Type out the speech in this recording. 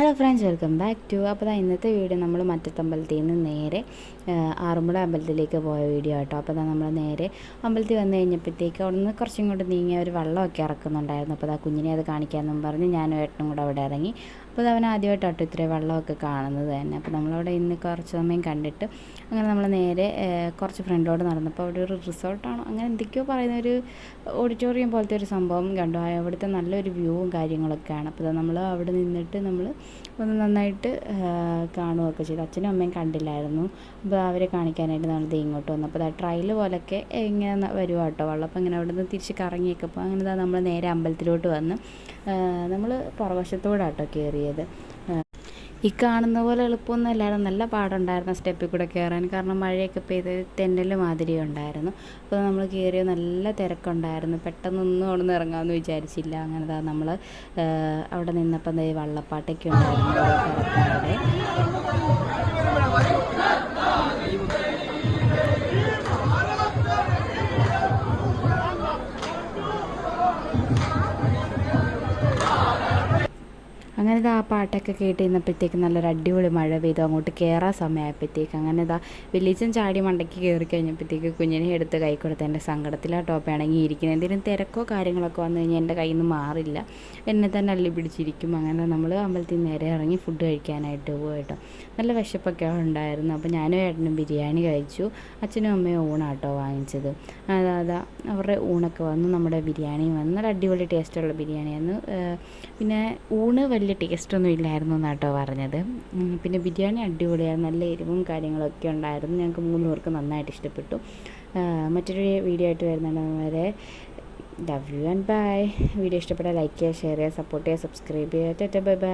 Hello friends welcome back to അപ്പോൾ ദാ ഇന്നത്തെ വീഡിയോ നമ്മൾ മറ്റത്തമ്പലത്തിൽ നിന്ന് നേരെ ആറന്മുള അമ്പലത്തിലേക്ക് പോയ വീഡിയോ കേട്ടോ അപ്പോൾ നമ്മൾ നേരെ അമ്പലത്തിൽ വന്നു കഴിഞ്ഞപ്പോഴത്തേക്ക് അവിടെ നിന്ന് കുറച്ചും കൂടെ നീങ്ങിയ ഒരു വെള്ളമൊക്കെ ഇറക്കുന്നുണ്ടായിരുന്നു. അപ്പോൾ ആ കുഞ്ഞിനെ അത് കാണിക്കാമെന്നും പറഞ്ഞ് ഞാനും ഏട്ടനും കൂടെ അവിടെ ഇറങ്ങി. അപ്പോൾ അവൻ ആദ്യമായിട്ടാട്ടോ ഇത്രയും വെള്ളമൊക്കെ കാണുന്നത് തന്നെ. അപ്പോൾ നമ്മളവിടെ ഇന്ന് കുറച്ച് സമയം കണ്ടിട്ട് അങ്ങനെ നമ്മൾ നേരെ കുറച്ച് ഫ്രണ്ടോട് നടന്നപ്പോൾ അവിടെ ഒരു റിസോർട്ടാണോ. അങ്ങനെ എന്തൊക്കെയോ പറയുന്ന ഒരു ഓഡിറ്റോറിയം പോലത്തെ ഒരു സംഭവം കണ്ടു. അവിടുത്തെ നല്ലൊരു വ്യൂവും കാര്യങ്ങളൊക്കെയാണ്. അപ്പോൾ നമ്മൾ അവിടെ നിന്നിട്ട് നമ്മൾ ഒന്ന് നന്നായിട്ട് കാണുകയൊക്കെ ചെയ്തു. അച്ഛനും അമ്മയും കണ്ടില്ലായിരുന്നു. അപ്പോൾ അവരെ കാണിക്കാനായിട്ട് നമ്മൾ ദേ ഇങ്ങോട്ട് വന്നു. അപ്പോൾ ട്രയൽ പോലൊക്കെ ഇങ്ങനെ വരുവാട്ടോ. വെള്ളം അപ്പോൾ ഇങ്ങനെ അവിടെ നിന്ന് തിരിച്ച് കറങ്ങിയൊക്കെ അപ്പോൾ അങ്ങനെ നമ്മൾ നേരെ അമ്പലത്തിലോട്ട് വന്ന് നമ്മൾ പുറവശത്തോടെ കേട്ടോ കയറിയത് ഈ കാണുന്ന പോലെ എളുപ്പമൊന്നും അല്ലായിരുന്നു നല്ല പാടുണ്ടായിരുന്നു സ്റ്റെപ്പിൽ കൂടെ കയറാൻ കാരണം മഴയൊക്കെ പെയ്ത് തെന്നൽ മാതിരി ഉണ്ടായിരുന്നു. അപ്പോൾ നമ്മൾ കയറിയ നല്ല തിരക്കുണ്ടായിരുന്നു. പെട്ടെന്നൊന്നും അവിടെ നിന്ന് ഇറങ്ങാമെന്ന് വിചാരിച്ചില്ല. അങ്ങനെ ദാ നമ്മൾ അവിടെ നിന്നപ്പോൾ ദേ വള്ളപ്പാട്ടൊക്കെ ഉണ്ടായിരുന്നു. അങ്ങനെ ആ പാട്ടൊക്കെ കേട്ട് ഇന്നപ്പോഴത്തേക്ക് നല്ലൊരു അടിപൊളി മഴ പെയ്തു. അങ്ങോട്ട് കയറാൻ സമയമായപ്പോഴത്തേക്ക് അങ്ങനെ ഇതാ വലിയച്ചൻ ചാടി മണ്ടയ്ക്ക് കയറി കഴിഞ്ഞപ്പോഴത്തേക്ക് കുഞ്ഞിനെ എടുത്ത് കൈ കൊടുത്ത് എന്റെ സങ്കടത്തിലാ ടോപ്പ് ഇണങ്ങിയിരിക്കുന്നത്. എന്തെങ്കിലും തിരക്കോ കാര്യങ്ങളൊക്കെ വന്നു കഴിഞ്ഞാൽ എന്റെ കയ്യിൽ നിന്ന് മാറില്ല. എന്നെ തന്നെ അള്ളി പിടിച്ചിരിക്കും. അങ്ങനെ നമ്മൾ അമ്പലത്തിൽ നേരെ ഇറങ്ങി ഫുഡ് കഴിക്കാനായിട്ട് പോയിട്ടോ നല്ല വിശപ്പൊക്കെ ഉണ്ടായിരുന്നു. അപ്പോൾ ഞാനും ഏട്ടനും ബിരിയാണി കഴിച്ചു. അച്ഛനും അമ്മയും ഊണാട്ടോ വാങ്ങിച്ചത്. അതാ അവരുടെ ഊണൊക്കെ വന്നു. നമ്മുടെ ബിരിയാണി വന്നു. നല്ല അടിപൊളി ടേസ്റ്റുള്ള ബിരിയാണിയായിരുന്നു. പിന്നെ ഊണ് വലിയ ടേസ്റ്റൊന്നും ഇല്ലായിരുന്നു എന്നാട്ടോ പറഞ്ഞത്. പിന്നെ ബിരിയാണി അടിപൊളിയായിരുന്നു നല്ല എരിവും കാര്യങ്ങളൊക്കെ ഉണ്ടായിരുന്നു. ഞങ്ങൾക്ക് മൂന്ന് പേർക്ക് നന്നായിട്ട് ഇഷ്ടപ്പെട്ടു. മറ്റൊരു വീഡിയോ ആയിട്ട് വരുന്നുണ്ട് വരെ love you and bye video ഇഷ്ടപ്പെട്ടാൽ ലൈക്ക് ചെയ്യുക ഷെയർ ചെയ്യുക സപ്പോർട്ട് ചെയ്യുക സബ്സ്ക്രൈബ് ചെയ്യുക. Bye bye